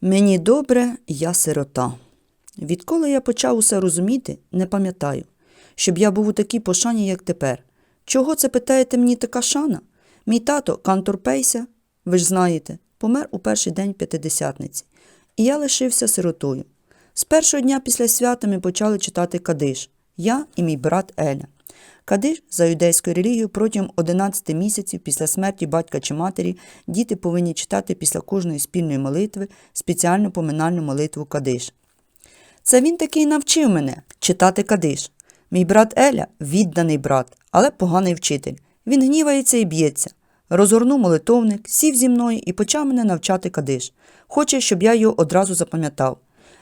Мені добре, я сирота. Відколи я почав усе розуміти, не пам'ятаю, щоб я був у такій пошані, як тепер. Чого це питаєте мені така шана? Мій тато, Кантор Пейся, ви ж знаєте, помер у перший день п'ятидесятниці, і я лишився сиротою. З першого дня після свята ми почали читати Кадиш, я і мій брат Еля. Кадиш за юдейською релігією протягом 11 місяців після смерті батька чи матері діти повинні читати після кожної спільної молитви спеціальну поминальну молитву Кадиш. Це він такий навчив мене читати Кадиш. Мій брат Еля відданий брат, але поганий вчитель. Він гнівається і б'ється. Розгорнув молитовник, сів зі мною і почав мене навчати Кадиш. Хоче, щоб я його одразу запам'ятав.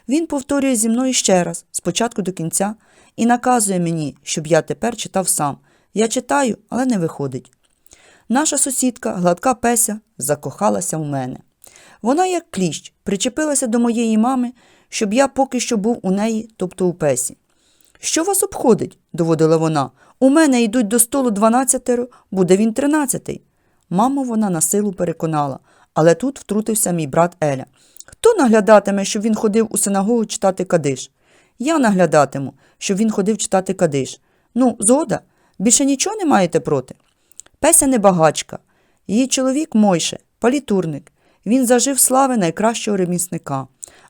Він повторює зі мною ще раз, спочатку до кінця, і наказує мені, щоб я тепер читав сам. Я читаю, але не виходить. Наша сусідка, гладка Песя, закохалася в мене. Вона, як кліщ, причепилася до моєї мами, щоб я поки що був у неї, тобто у Песі. Що вас обходить? доводила вона. У мене йдуть до столу дванадцятеро, буде він тринадцятий. Маму вона на силу переконала, але тут втрутився мій брат Еля. Хто наглядатиме, щоб він ходив у синагогу читати кадиш? Я наглядатиму, щоб він ходив читати кадиш. Ну, згода, більше нічого не маєте проти? Песя не багачка. Її чоловік Мойше, палітурник. Він зажив слави найкращого ремісника.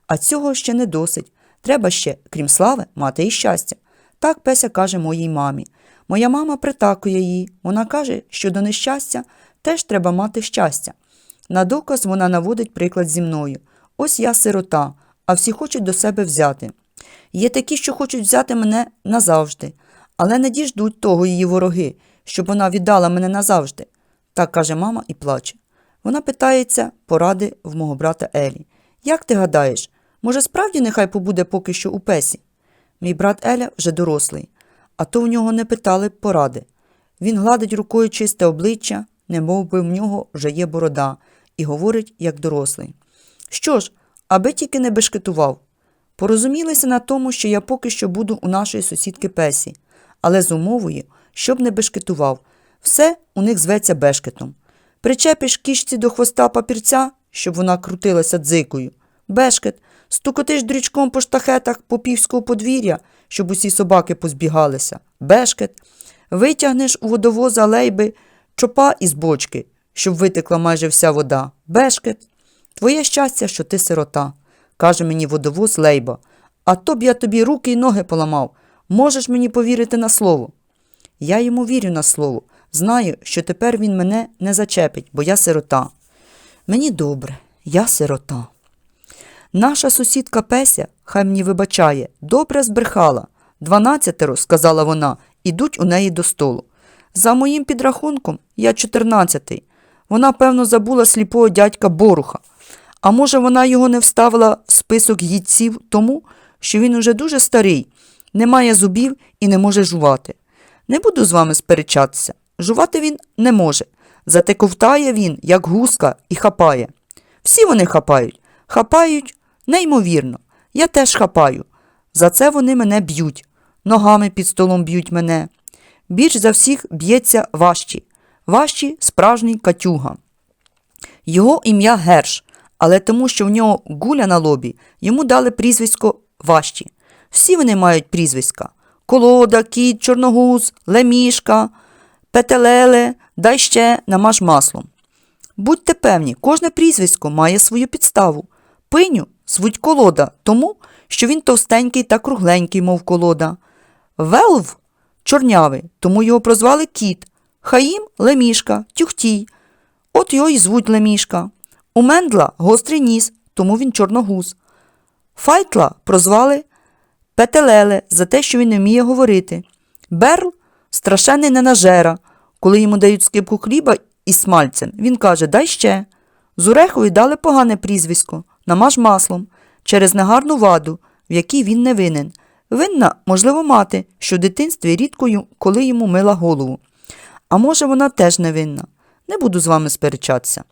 А цього ще не досить. Треба ще, крім слави, мати і щастя. Так Песя каже моїй мамі. Моя мама притакує її. Вона каже, що до нещастя теж треба мати щастя. На доказ вона наводить приклад зі мною. Ось я сирота, а всі хочуть до себе взяти. Є такі, що хочуть взяти мене назавжди, але не діждуть того її вороги, щоб вона віддала мене назавжди. Так каже мама і плаче. Вона питається поради в мого брата Елі. Як ти гадаєш, може, справді нехай побуде поки що у песі? Мій брат Еля вже дорослий, а то в нього не питали поради. Він гладить рукою чисте обличчя, не би в нього вже є борода, і говорить, як дорослий. Що ж, аби тільки не бешкетував. Порозумілися на тому, що я поки що буду у нашої сусідки Песі, але з умовою, щоб не бешкетував. Все у них зветься бешкетом. Причепиш кішці до хвоста папірця, щоб вона крутилася дзикою. Бешкет, стукотиш дрючком по штахетах попівського подвір'я, щоб усі собаки позбігалися. Бешкет, витягнеш у водовоза лейби чопа із бочки, щоб витекла майже вся вода. Бешкет. Твоє щастя, що ти сирота, каже мені водовоз Лейба. А то б я тобі руки й ноги поламав. Можеш мені повірити на слово. Я йому вірю на слово. Знаю, що тепер він мене не зачепить, бо я сирота. Мені добре, я сирота. Наша сусідка Песя, хай мені вибачає, добре збрехала. Дванадцятеро, сказала вона, ідуть у неї до столу. За моїм підрахунком, я чотирнадцятий. Вона, певно, забула сліпого дядька Боруха. А може, вона його не вставила в список їдців тому, що він уже дуже старий, не має зубів і не може жувати. Не буду з вами сперечатися. Жувати він не може. Зате ковтає він, як гуска, і хапає. Всі вони хапають. Хапають неймовірно. Я теж хапаю. За це вони мене б'ють. Ногами під столом б'ють мене. Більш за всіх б'ється важчі. Важчі справжній катюга. Його ім'я Герш, але тому, що в нього гуля на лобі, йому дали прізвисько важчі. Всі вони мають прізвиська: колода, кіт, чорногуз, лемішка, петелеле, дай ще намаж маслом. Будьте певні, кожне прізвисько має свою підставу. Пиню звуть колода, тому що він товстенький та кругленький, мов колода. Велв чорнявий, тому його прозвали кіт. Хаїм лемішка, тюхтій. От його й звуть лемішка. У Мендла гострий ніс, тому він чорногуз. Файтла прозвали Петелеле за те, що він не вміє говорити. Берл страшенний ненажера. Коли йому дають скипку хліба із смальцем, він каже Дай ще. Зурехові дали погане прізвисько, намаж маслом, через негарну ваду, в якій він не винен. Винна, можливо, мати, що в дитинстві рідко коли йому мила голову. А може, вона теж не винна. Не буду з вами сперечатися.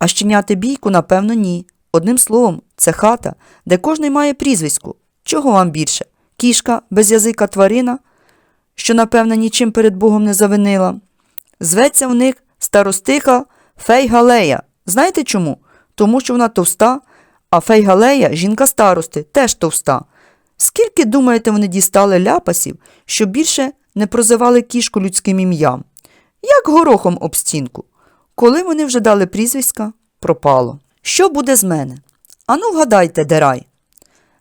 А щеняти бійку, напевно, ні. Одним словом, це хата, де кожний має прізвисько. Чого вам більше? Кішка, без язика тварина, що, напевно, нічим перед Богом не завинила. Зветься в них старостиха Фейгалея. Знаєте чому? Тому що вона товста, А Фейгалея, жінка старости, теж товста. Скільки, думаєте, вони дістали ляпасів, що більше не прозивали кішку людським ім'ям? Як горохом об стінку. Коли вони вже дали прізвиська, пропало. Що буде з мене? Ану, вгадайте, де рай.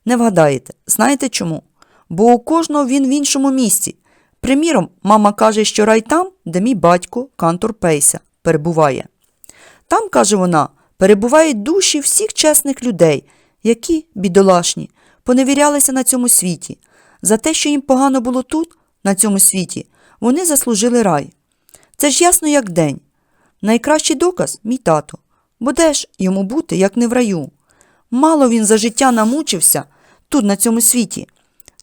Не вгадаєте. Знаєте чому? Бо у кожного він в іншому місці. Приміром, мама каже, що рай там, де мій батько, кантор Пейся, перебуває. Там, каже вона, перебувають душі всіх чесних людей, які, бідолашні, поневірялися на цьому світі. За те, що їм погано було тут, на цьому світі, вони заслужили рай. Це ж ясно, як день. Найкращий доказ мій тато. Бо де ж йому бути, як не в раю? Мало він за життя намучився тут, на цьому світі.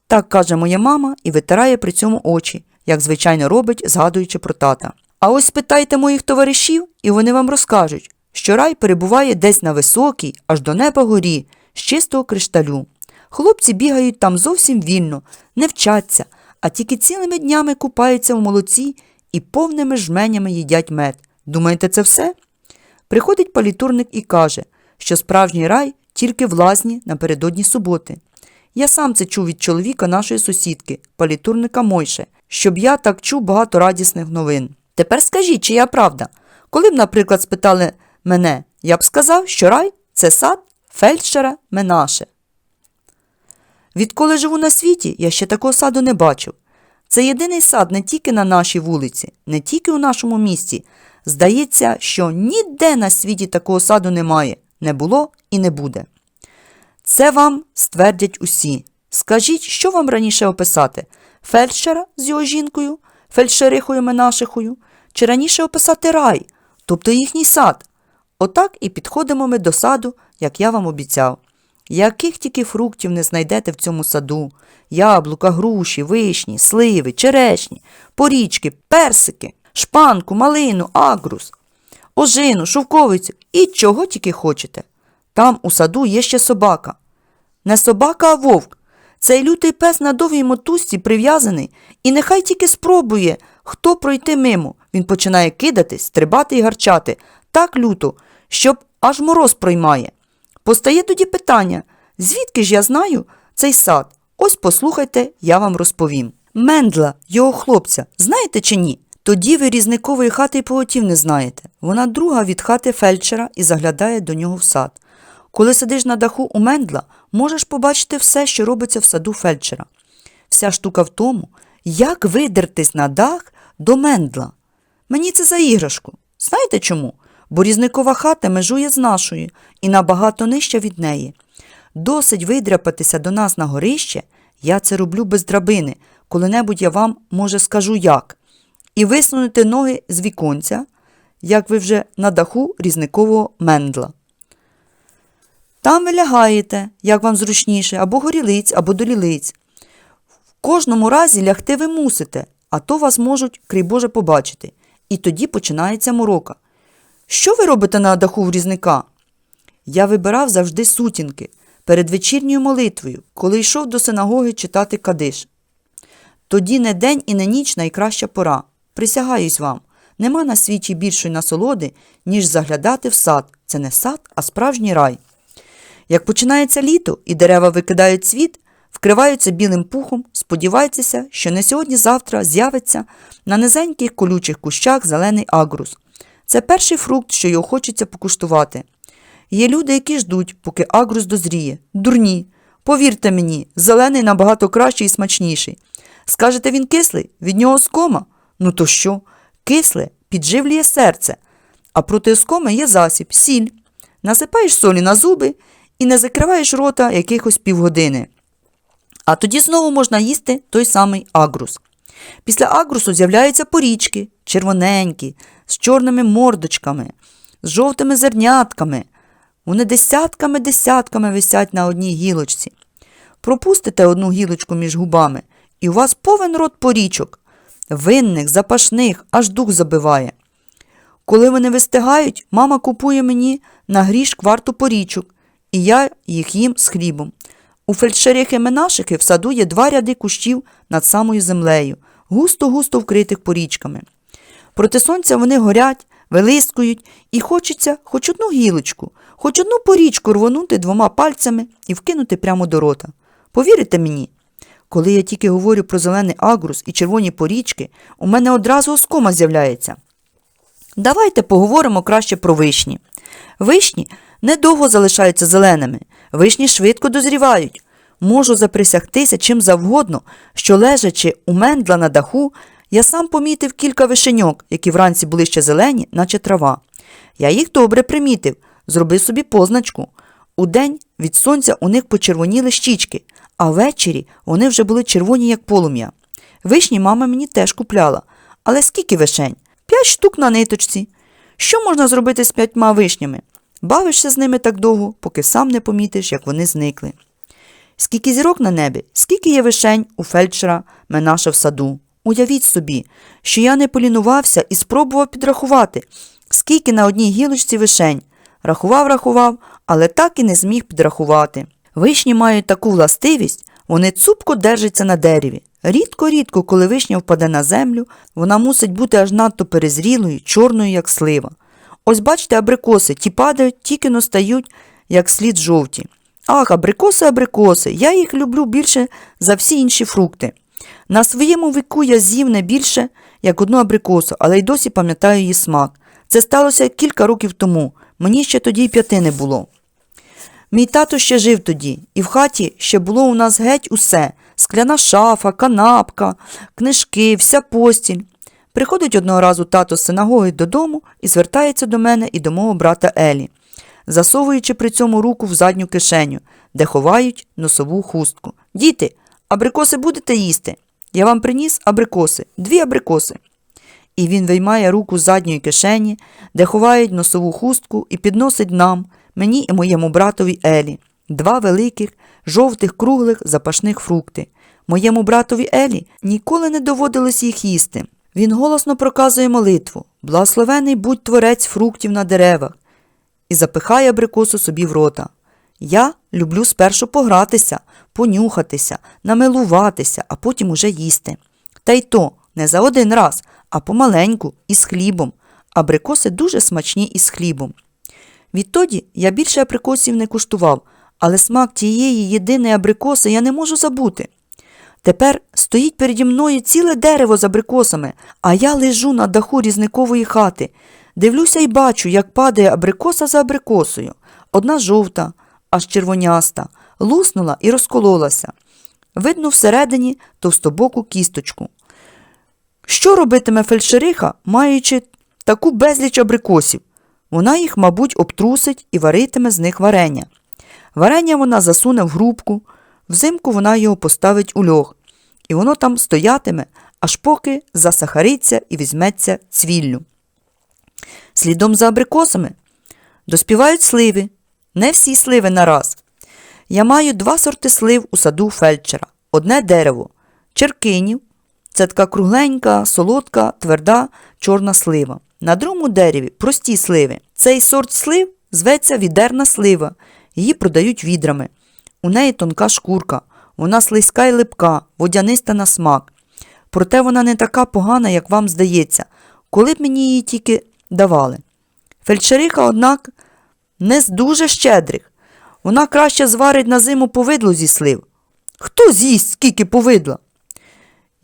Так каже моя мама і витирає при цьому очі, як звичайно робить, згадуючи про тата. А ось спитайте моїх товаришів, і вони вам розкажуть, що рай перебуває десь на високій, аж до неба горі, з чистого кришталю. Хлопці бігають там зовсім вільно, не вчаться, а тільки цілими днями купаються в молоці і повними жменями їдять мед. Думаєте, це все? Приходить палітурник і каже, що справжній рай тільки в лазні напередодні суботи. Я сам це чув від чоловіка нашої сусідки, палітурника Мойше, щоб я так чув багато радісних новин. Тепер скажіть, чия правда? Коли б, наприклад, спитали мене, я б сказав, що рай це сад фельдшера Менаше. Відколи живу на світі, я ще такого саду не бачив. Це єдиний сад не тільки на нашій вулиці, не тільки у нашому місті. Здається, що ніде на світі такого саду немає, не було і не буде. Це вам ствердять усі. Скажіть, що вам раніше описати? Фельдшера з його жінкою, фельдшерихою Менашихою, чи раніше описати рай, тобто їхній сад? Отак і підходимо ми до саду, як я вам обіцяв. Яких тільки фруктів не знайдете в цьому саду яблука, груші, вишні, сливи, черешні, порічки, персики, шпанку, малину, агрус, ожину, шовковицю і чого тільки хочете. Там у саду є ще собака. Не собака, а вовк. Цей лютий пес на довгій мотузці прив'язаний, і нехай тільки спробує, хто пройти мимо. Він починає кидатись, стрибати і гарчати так люто, щоб аж мороз проймає. Постає тоді питання, звідки ж я знаю цей сад? Ось послухайте, я вам розповім. Мендла, його хлопця, знаєте чи ні? Тоді ви різникової хати й поготів не знаєте. Вона друга від хати фельдшера і заглядає до нього в сад. Коли сидиш на даху у Мендла, можеш побачити все, що робиться в саду фельдшера. Вся штука в тому, як видертись на дах до Мендла. Мені це за іграшку. Знаєте чому? Бо різникова хата межує з нашою і набагато нижча від неї. Досить видряпатися до нас на горище, я це роблю без драбини, коли-небудь я вам, може, скажу як, і висунути ноги з віконця, як ви вже на даху різникового мендла. Там ви лягаєте, як вам зручніше, або горілиць, або до лілиць. В кожному разі лягти ви мусите, а то вас можуть, край Боже, побачити. І тоді починається морока. Що ви робите на даху в різника? Я вибирав завжди сутінки перед вечірньою молитвою, коли йшов до синагоги читати кадиш. Тоді не день і не ніч найкраща пора. Присягаюсь вам, нема на світі більшої насолоди, ніж заглядати в сад. Це не сад, а справжній рай. Як починається літо і дерева викидають цвіт, вкриваються білим пухом, сподіваються, що не сьогодні-завтра з'явиться на низеньких колючих кущах зелений агрус. Це перший фрукт, що його хочеться покуштувати. Є люди, які ждуть, поки агрус дозріє. Дурні. Повірте мені, зелений набагато кращий і смачніший. Скажете, він кислий, від нього скома? Ну то що? Кисле підживлює серце, а проти оскоми є засіб, сіль. Насипаєш солі на зуби і не закриваєш рота якихось півгодини. А тоді знову можна їсти той самий агрус. Після агрусу з'являються порічки, червоненькі, з чорними мордочками, з жовтими зернятками. Вони десятками-десятками висять на одній гілочці. Пропустите одну гілочку між губами, і у вас повен рот порічок, винних, запашних, аж дух забиває. Коли вони вистигають, мама купує мені на гріш кварту порічок, і я їх їм з хлібом. У фельдшерихи Менашики в саду є два ряди кущів над самою землею, густо-густо вкритих порічками. Проти сонця вони горять, вилискують і хочеться хоч одну гілочку, хоч одну порічку рвонути двома пальцями і вкинути прямо до рота. Повірите мені, коли я тільки говорю про зелений агрус і червоні порічки, у мене одразу оскома з'являється. Давайте поговоримо краще про вишні. Вишні недовго залишаються зеленими, вишні швидко дозрівають. Можу заприсягтися чим завгодно, що лежачи у мендла на даху, я сам помітив кілька вишеньок, які вранці були ще зелені, наче трава. Я їх добре примітив, зробив собі позначку. Удень від сонця у них почервоніли щічки, а ввечері вони вже були червоні, як полум'я. Вишні мама мені теж купляла. Але скільки вишень? П'ять штук на ниточці. Що можна зробити з п'ятьма вишнями? Бавишся з ними так довго, поки сам не помітиш, як вони зникли. Скільки зірок на небі, скільки є вишень у фельдшера Менаша в саду. Уявіть собі, що я не полінувався і спробував підрахувати, скільки на одній гілочці вишень. Рахував, рахував, але так і не зміг підрахувати. Вишні мають таку властивість, вони цупко держаться на дереві. Рідко-рідко, коли вишня впаде на землю, вона мусить бути аж надто перезрілою, чорною, як слива. Ось бачите, абрикоси, ті падають, тільки но стають, як слід жовті. Ах, абрикоси, абрикоси, я їх люблю більше за всі інші фрукти. На своєму віку я з'їв не більше, як одну абрикосу, але й досі пам'ятаю її смак. Це сталося кілька років тому. Мені ще тоді й п'яти не було. Мій тато ще жив тоді, і в хаті ще було у нас геть усе скляна шафа, канапка, книжки, вся постіль. Приходить одного разу тато з синагоги додому і звертається до мене і до мого брата Елі, засовуючи при цьому руку в задню кишеню, де ховають носову хустку. Діти, абрикоси будете їсти? Я вам приніс абрикоси, дві абрикоси. І він виймає руку з задньої кишені, де ховають носову хустку, і підносить нам, мені і моєму братові Елі, два великих, жовтих, круглих запашних фрукти. Моєму братові Елі ніколи не доводилось їх їсти. Він голосно проказує молитву Благословений будь творець фруктів на деревах, і запихає абрикосу собі в рота. Я люблю спершу погратися, понюхатися, намилуватися, а потім уже їсти. Та й то не за один раз, а помаленьку із хлібом. Абрикоси дуже смачні із хлібом. Відтоді я більше абрикосів не куштував, але смак тієї єдиної абрикоси я не можу забути. Тепер стоїть переді мною ціле дерево з абрикосами, а я лежу на даху різникової хати. Дивлюся і бачу, як падає абрикоса за абрикосою. Одна жовта, аж червоняста, луснула і розкололася. Видно всередині товстобоку кісточку. Що робитиме фельдшериха, маючи таку безліч абрикосів? Вона їх, мабуть, обтрусить і варитиме з них варення. Варення вона засуне в грубку, взимку вона його поставить у льох, і воно там стоятиме, аж поки засахариться і візьметься цвіллю. Слідом за абрикосами доспівають сливи, не всі сливи нараз. Я маю два сорти слив у саду фельдшера. Одне дерево черкинів, це така кругленька, солодка, тверда, чорна слива. На другому дереві прості сливи. Цей сорт слив зветься відерна слива. Її продають відрами. У неї тонка шкурка, вона слизька й липка, водяниста на смак. Проте вона не така погана, як вам здається, коли б мені її тільки давали. Фельдшериха, однак, не з дуже щедрих. Вона краще зварить на зиму повидло зі слив. Хто з'їсть скільки повидла?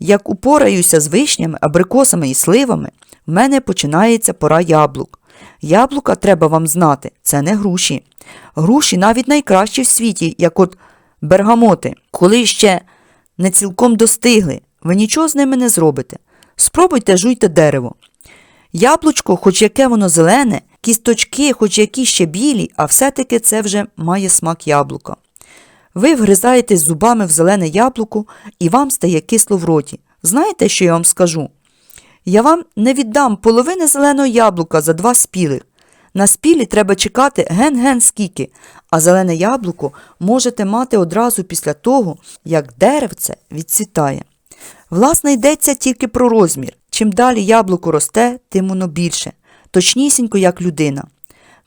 Як упораюся з вишнями, абрикосами і сливами, в мене починається пора яблук. Яблука, треба вам знати, це не груші. Груші навіть найкращі в світі, як от бергамоти, коли ще не цілком достигли, ви нічого з ними не зробите. Спробуйте жуйте дерево. Яблучко, хоч яке воно зелене, кісточки, хоч які ще білі, а все-таки це вже має смак яблука. Ви вгризаєтесь зубами в зелене яблуко і вам стає кисло в роті. Знаєте, що я вам скажу? Я вам не віддам половини зеленого яблука за два спілих. На спілі треба чекати ген-ген скільки, а зелене яблуко можете мати одразу після того, як деревце відцвітає. Власне, йдеться тільки про розмір. Чим далі яблуко росте, тим воно більше, точнісінько, як людина.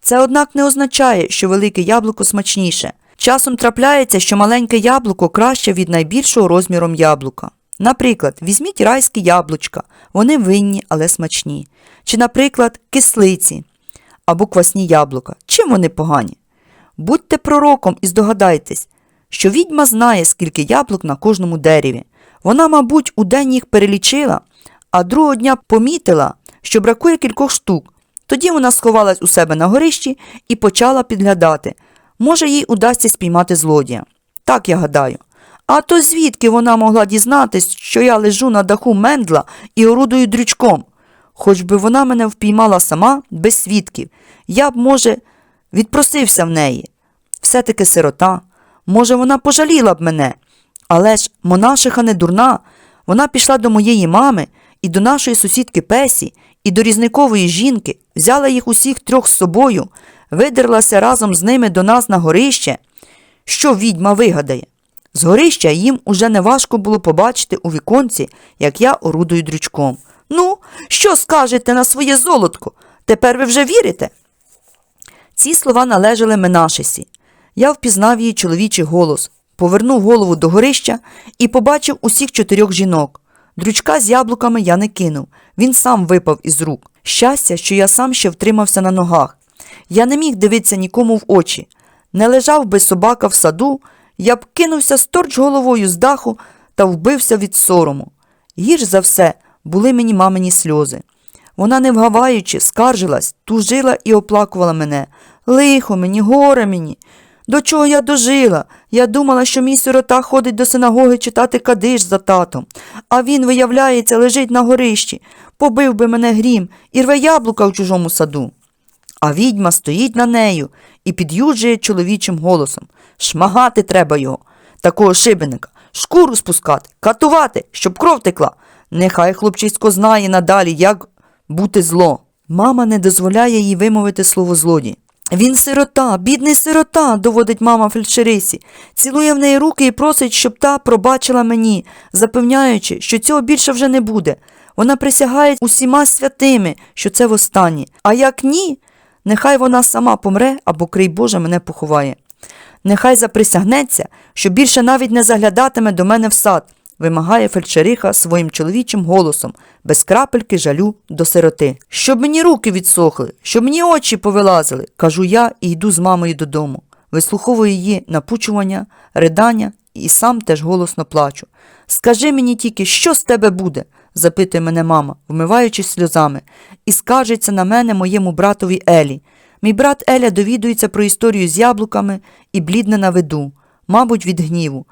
Це, однак, не означає, що велике яблуко смачніше. Часом трапляється, що маленьке яблуко краще від найбільшого розміром яблука. Наприклад, візьміть райські яблучка, вони винні, але смачні. Чи, наприклад, кислиці. або квасні яблука. Чим вони погані? Будьте пророком і здогадайтесь, що відьма знає, скільки яблук на кожному дереві. Вона, мабуть, у день їх перелічила, а другого дня помітила, що бракує кількох штук. Тоді вона сховалась у себе на горищі і почала підглядати. Може, їй удасться спіймати злодія. Так я гадаю. А то звідки вона могла дізнатись, що я лежу на даху мендла і орудую дрючком? Хоч би вона мене впіймала сама, без свідків, я б, може, відпросився в неї. Все-таки сирота. Може, вона пожаліла б мене. Але ж монашиха не дурна. Вона пішла до моєї мами і до нашої сусідки Песі, і до різникової жінки, взяла їх усіх трьох з собою, видерлася разом з ними до нас на горище. Що відьма вигадає? З горища їм уже неважко було побачити у віконці, як я орудую дрючком. Ну, що скажете на своє золотко? Тепер ви вже вірите? Ці слова належали Менашесі. Я впізнав її чоловічий голос, повернув голову до горища і побачив усіх чотирьох жінок. Дрючка з яблуками я не кинув, він сам випав із рук. Щастя, що я сам ще втримався на ногах. Я не міг дивитися нікому в очі. Не лежав би собака в саду, я б кинувся сторч головою з даху та вбився від сорому. Гірш за все були мені мамині сльози. Вона, не вгаваючи, скаржилась, тужила і оплакувала мене. Лихо мені, горе мені. До чого я дожила? Я думала, що мій сирота ходить до синагоги читати кадиш за татом, а він, виявляється, лежить на горищі, побив би мене грім і рве яблука в чужому саду. А відьма стоїть на нею і під'юджує чоловічим голосом. Шмагати треба його, такого шибеника, шкуру спускати, катувати, щоб кров текла. Нехай хлопчисько знає надалі, як бути зло. Мама не дозволяє їй вимовити слово злодій. Він сирота, бідний сирота, доводить мама фельдшерисі, цілує в неї руки і просить, щоб та пробачила мені, запевняючи, що цього більше вже не буде. Вона присягає усіма святими, що це востаннє. А як ні, нехай вона сама помре або крий Боже мене поховає. Нехай заприсягнеться, що більше навіть не заглядатиме до мене в сад, вимагає фельдшериха своїм чоловічим голосом, без крапельки жалю до сироти. Щоб мені руки відсохли, щоб мені очі повилазили, кажу я і йду з мамою додому. Вислуховую її напучування, ридання і сам теж голосно плачу. Скажи мені тільки, що з тебе буде? Запитує мене мама, вмиваючись сльозами, і скаржиться на мене моєму братові Елі. Мій брат Еля довідується про історію з яблуками і блідне на виду, мабуть, від гніву.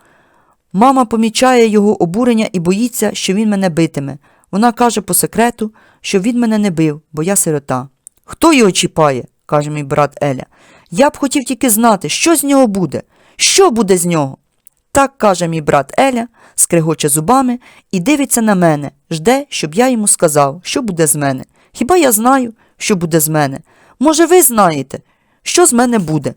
Мама помічає його обурення і боїться, що він мене битиме. Вона каже по секрету, що він мене не бив, бо я сирота. Хто його чіпає? каже мій брат Еля. Я б хотів тільки знати, що з нього буде, що буде з нього. Так каже мій брат Еля, скригоче зубами і дивиться на мене, жде, щоб я йому сказав, що буде з мене. Хіба я знаю, що буде з мене? Може, ви знаєте, що з мене буде?